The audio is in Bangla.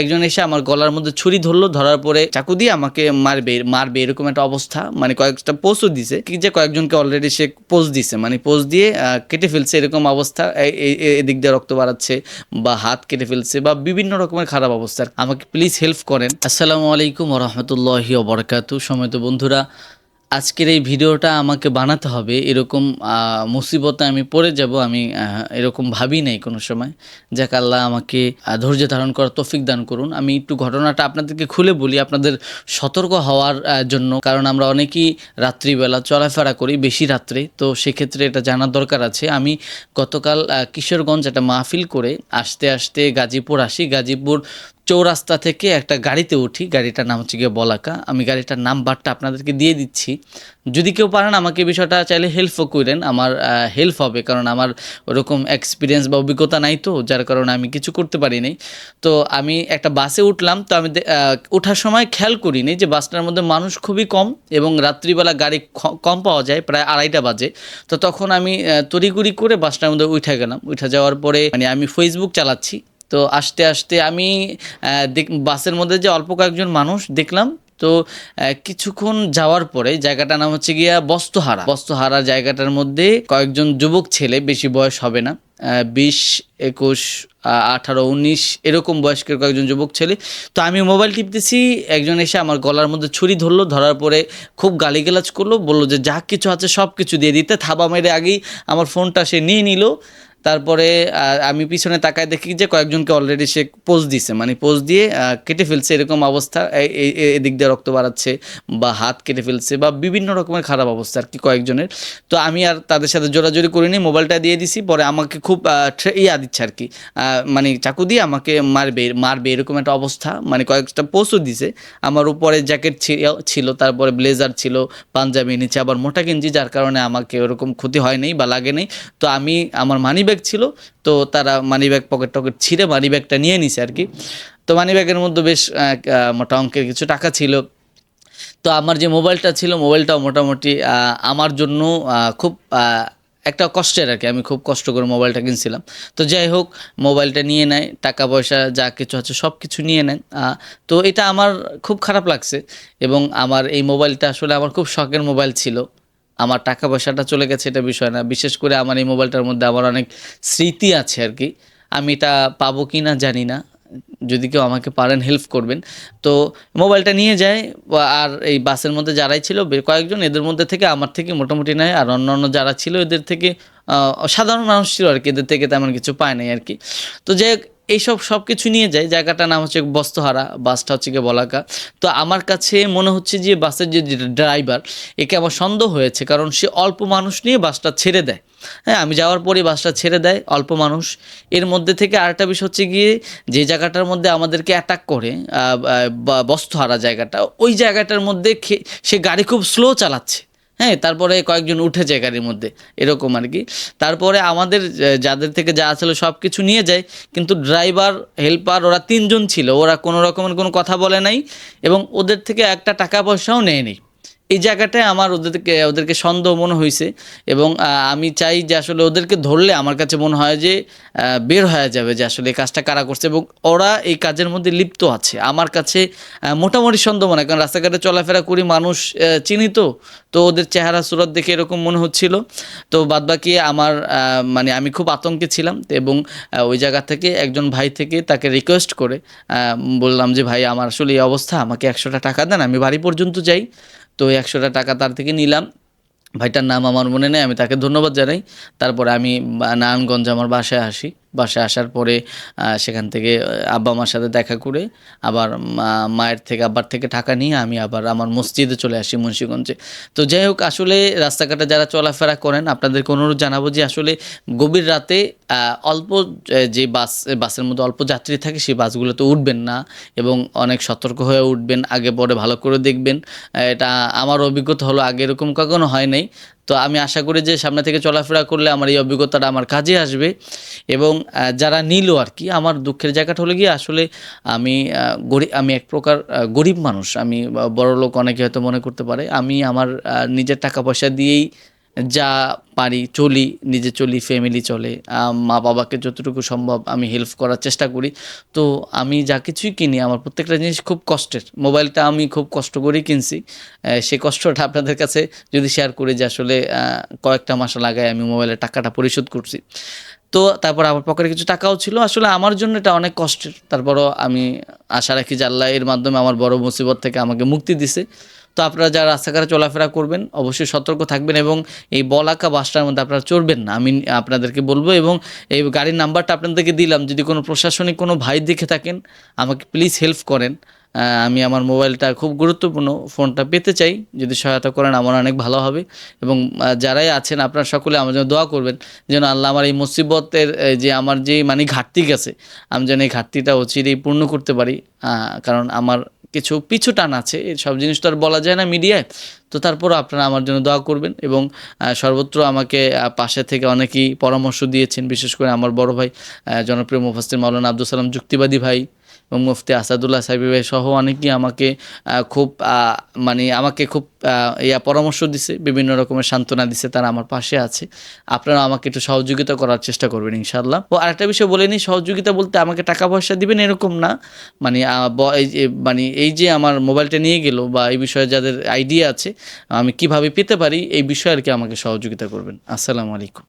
একজন এসে আমার গলার মধ্যে ছুরি ধরলো, ধরার পরে চাকু দিয়ে আমাকে মারবে মারবে, এরকম একটা অবস্থা। মানে কয়েকটা পোস্টও দিছে। কি যে কয়েকজনকে অলরেডি সে পোস্ট দিছে। মানে পোস্ট দিয়ে কেটে ফেলছে এরকম অবস্থা। এদিক দিয়ে রক্ত বাড়াচ্ছে বা হাত কেটে ফেলছে বা বিভিন্ন রকমের খারাপ অবস্থা। আমাকে প্লিজ হেল্প করেন। আসসালামু আলাইকুম রহমতুল্লাহি ওবরকাতু সময়ত বন্ধুরা আজকের এই ভিডিওটা আমাকে বানাতে হবে, এরকম মুসিবতে আমি পড়ে যাব, আমি এরকম ভাবি নাই কোনো সময়। যাক, আল্লাহ আমাকে ধৈর্য ধারণ করার তৌফিক দান করুন। আমি একটু ঘটনাটা আপনাদেরকে খুলে বলি, আপনাদের সতর্ক হওয়ার জন্য। কারণ আমরা অনেকেই রাত্রিবেলা চলাফেরা করি, বেশি রাত্রে। তো সেক্ষেত্রে এটা জানার দরকার আছে। আমি গতকাল কিশোরগঞ্জ একটা মাহফিল করে আসতে আসতে গাজীপুর আসি। গাজীপুর চৌরাস্তা থেকে একটা গাড়িতে উঠি, গাড়িটার নাম হচ্ছে গিয়ে বলাকা। আমি গাড়িটার নাম্বারটা আপনাদেরকে দিয়ে দিচ্ছি। যদি কেউ পারেন আমাকে বিষয়টা চাইলে হেল্পও করেন, আমার হেল্প হবে, কারণ আমার ওরকম এক্সপিরিয়েন্স বা অভিজ্ঞতা নাই তো, যার কারণে আমি কিছু করতে পারি নাই। তো আমি একটা বাসে উঠলাম, তো আমি ওঠার সময় খেয়াল করিনি যে বাসটার মধ্যে মানুষ খুবই কম এবং রাত্রিবেলা গাড়ি কম পাওয়া যায়, প্রায় আড়াইটা বাজে। তো তখন আমি তড়িগুড়ি করে বাসটার মধ্যে উঠে গেলাম। উঠে যাওয়ার পরে মানে আমি ফেসবুক চালাচ্ছি। তো আস্তে আস্তে আমি বাসের মধ্যে যে অল্প কয়েকজন মানুষ দেখলাম, তো কিছুক্ষণ যাওয়ার পরে জায়গাটার নাম হচ্ছে গিয়া বস্ত্রহারা বস্ত্রহারা জায়গাটার মধ্যে কয়েকজন যুবক ছেলে, বেশি বয়স হবে না বিশ, একুশ আঠারো, উনিশ, এরকম বয়স্কের কয়েকজন যুবক ছেলে। তো আমি মোবাইল টিপতেছি, একজন এসে আমার গলার মধ্যে ছুরি ধরলো, ধরার পরে খুব গালিগালাজ করল, বলল যে যা কিছু আছে সব কিছু দিয়ে দিতে, থাবা মেরে আগেই আমার ফোনটা সে নিয়ে নিল। তারপরে আমি পিছনে তাকায় দেখি যে কয়েকজনকে অলরেডি সে পোজ দিছে। মানে পোজ দিয়ে কেটে ফেলছে এরকম অবস্থা এদিক দিয়ে রক্ত বাড়াচ্ছে বা হাত কেটে ফেলছে বা বিভিন্ন রকমের খারাপ অবস্থা আর কি কয়েকজনের। তো আমি আর তাদের সাথে জোরাজোরি করিনি, মোবাইলটা দিয়ে দিছি, পরে আমাকে খুব ইয়া দিচ্ছে আর কি। মানে চাকু দিয়ে আমাকে মারবে মারবে এরকম একটা অবস্থা। মানে কয়েকটা পোস্টও দিছে। আমার উপরে জ্যাকেট ছিল, তারপরে ব্লেজার ছিল, পাঞ্জাবি নিচে আবার মোটা গেঞ্জি, যার কারণে আমাকে ওরকম ক্ষতি হয় নাই বা লাগে নাই। তো আমি, আমার মানি ব্যাগ ছিল তো তারা মানি ব্যাগ পকেট টকেট ছিঁড়ে মানি ব্যাগটা নিয়ে নিছে আর কি তো মানি ব্যাগের মধ্যে বেশ মোটা অঙ্কের কিছু টাকা ছিল। তো আমার যে মোবাইলটা ছিল মোবাইলটাও মোটামুটি আমার জন্য খুব একটা কষ্টের আর কি আমি খুব কষ্ট করে মোবাইলটা কিনছিলাম। তো যাই হোক মোবাইলটা নিয়ে নেয় টাকা পয়সা যা কিছু আছে সব কিছু নিয়ে। আহ, তো এটা আমার খুব খারাপ লাগছে এবং আমার এই মোবাইলটা আসলে আমার খুব শখের মোবাইল ছিল। আমার টাকা পয়সাটা চলে গেছে, এটা বিষয় না। বিশেষ করে আমার এই মোবাইলটার মধ্যে আমার অনেক স্মৃতি আছে আর কি। আমি এটা পাবো কি না জানি না। যদি কেউ আমাকে পারেন হেল্প করবেন। তো মোবাইলটা নিয়ে যায়, আর এই বাসের মধ্যে যারাই ছিল কয়েকজন এদের মধ্যে থেকে, আমার থেকে মোটামুটি নেয় আর অন্য অন্য যারা ছিল, এদের থেকে সাধারণ মানুষ ছিল আর কি, এদের থেকে তেমন কিছু পায় নাই আর কি। তো যাই এইসব সব কিছু নিয়ে যায় জায়গাটার নাম হচ্ছে বস্তহারা বাসটা হচ্ছে গিয়ে বলাকা। তো আমার কাছে মনে হচ্ছে যে বাসের যে ড্রাইভার একে আমার সন্দেহ হয়েছে কারণ সে অল্প মানুষ নিয়ে বাসটা ছেড়ে দেয়। হ্যাঁ আমি যাওয়ার পরে বাসটা ছেড়ে দেয়, অল্প মানুষ। এর মধ্যে থেকে আরেকটা বিষয় হচ্ছে গিয়ে যে জায়গাটার মধ্যে আমাদেরকে অ্যাটাক করে বস্ত্রহারা জায়গাটা, ওই জায়গাটার মধ্যে সে গাড়ি খুব স্লো চালাচ্ছে। হ্যাঁ তারপরে কয়েকজন উঠে যায় গাড়ির মধ্যে, এরকম আর কি। তারপরে আমাদের যাদের থেকে যা আসলে সব কিছু নিয়ে যায়, কিন্তু ড্রাইভার, হেল্পার, ওরা তিনজন ছিল, ওরা কোনো রকমের কোনো কথা বলে নাই, এবং ওদের থেকে একটা টাকা পয়সাও নেয়নি। এই জায়গাটায় আমার ওদেরকে ওদেরকে সন্দেহ মনে হয়েছে এবং আমি চাই যে আসলে ওদেরকে ধরলে আমার কাছে মনে হয় যে বের হয়ে যাবে যে আসলে এই কাজটা কারা করছে এবং ওরা এই কাজের মধ্যে লিপ্ত আছে। আমার কাছে মোটামুটি সন্দেহ মনে হয়, কারণ রাস্তাঘাটে চলাফেরা করি মানুষ চিনি তো তো ওদের চেহারা সুরত দেখে এরকম মনে হচ্ছিল। তো বাদবাকি আমার মানে আমি খুব আতঙ্কে ছিলাম এবং ওই জায়গা থেকে একজন ভাই থেকে তাকে রিকোয়েস্ট করে বললাম যে, ভাই, আমার আসলে এই অবস্থা, আমাকে একশোটা টাকা দেন, আমি বাড়ি পর্যন্ত যাই। তো একশোটা টাকা তার থেকে নিলাম। ভাইটার নাম আমার মনে নেই, আমি তাকে ধন্যবাদ জানাই। তারপরে আমি নারায়ণগঞ্জে আমার বাসায় আসি। বাসায় আসার পরে সেখান থেকে আব্বা মার সাথে দেখা করে আবার মায়ের থেকে, আব্বার থেকে টাকা নিয়ে আমি আবার আমার মসজিদে চলে আসি মুন্সীগঞ্জে। তো যাই হোক, আসলে রাস্তাঘাটে যারা চলাফেরা করেন, আপনাদেরকে অনুরোধ জানাব যে আসলে গভীর রাতে অল্প যে বাস, বাসের মধ্যে অল্প যাত্রী থাকে, সেই বাসগুলোতে উঠবেন না এবং অনেক সতর্ক হয়ে উঠবেন। আগে পরে ভালো করে দেখবেন। এটা আমার অভিজ্ঞতা হলো, আগে এরকম কখনো হয় নাই। তো আমি আশা করি যে সামনে থেকে চলাফেরা করলে আমার এই অভিজ্ঞতাটা আমার কাজে আসবে। এবং যারা নিল আর কি, আমার দুঃখের জায়গাটা হলে গিয়ে আসলে আমি গরিব আমি এক প্রকার গরিব মানুষ। আমি বড় লোক অনেকে হয়তো মনে করতে পারে। আমি আমার নিজের টাকা পয়সা দিয়েই যা পারি, চলি, নিজে চলি ফ্যামিলি চলে। মা বাবাকে যতটুকু সম্ভব আমি হেল্প করার চেষ্টা করি। তো আমি যা কিছুই কিনি, আমার প্রত্যেকটা জিনিস খুব কষ্টের। মোবাইলটা আমি খুব কষ্ট করেই কিনছি। সেই কষ্টটা আপনাদের কাছে যদি শেয়ার করি যে আসলে কয়েকটা মাস লাগায় আমি মোবাইলের টাকাটা পরিশোধ করছি। তো তারপর আমার পকেটে কিছু টাকাও ছিল। আসলে আমার জন্য এটা অনেক কষ্টের। তারপরও আমি আশা রাখি যে আল্লাহ এর মাধ্যমে আমার বড় মুসিবত থেকে আমাকে মুক্তি দিছে। তো আপনারা যারা রাস্তাঘাটে চলাফেরা করবেন, অবশ্যই সতর্ক থাকবেন এবং এই বলাকা বাসটার মধ্যে আপনারা চড়বেন না। আমি আপনাদেরকে বলব এবং এই গাড়ির নাম্বারটা আপনাদেরকে দিলাম, যদি কোনো প্রশাসনিক কোনো ভাই দেখে থাকেন, আমাকে প্লিজ হেল্প করেন। আমি আমার মোবাইলটা খুব গুরুত্বপূর্ণ ফোনটা পেতে চাই, যদি সহায়তা করেন আমার অনেক ভালো হবে। এবং যারাই আছেন, আপনারা সকলে আমার জন্য দোয়া করবেন, যেন আল্লাহ আমার এই মুসিবতের যে আমার যে মানে ঘাটতি গেছে, আমি যেন এই ঘাটতিটা অচিরেই পূর্ণ করতে পারি। কারণ আমার কিছু পিছু টান আছে সব জিনিস তো আর বলা যায় না মিডিয়ায়। তো তারপর আপনারা আমার জন্য দোয়া করবেন এবং সর্বত্র আমাকে পাশে থেকে অনেকেই পরামর্শ দিয়েছেন, বিশেষ করে আমার বড় ভাই জনপ্রিয় মুফাস্তির মাওলানা আব্দুল সালাম যুক্তিবাদী ভাই। এবং মুফতি আসাদুল্লাহ সাহেব ভাই সহ অনেকেই আমাকে খুব মানে আমাকে খুব ইয়া পরামর্শ দিছে, বিভিন্ন রকমের সান্ত্বনা দিছে, তারা আমার পাশে আছে। আপনারা আমাকে একটু সহযোগিতা করার চেষ্টা করবেন ইনশাল্লাহ ও আরেকটা বিষয় বলে নিই, সহযোগিতা বলতে আমাকে টাকা পয়সা দিবেন এরকম না। মানে মানে এই যে আমার মোবাইলটা নিয়ে গেল বা এই বিষয়ে যাদের আইডিয়া আছে, আমি কীভাবে পেতে পারি, এই বিষয়ে আর কি আমাকে সহযোগিতা করবেন। আসসালামু আলাইকুম।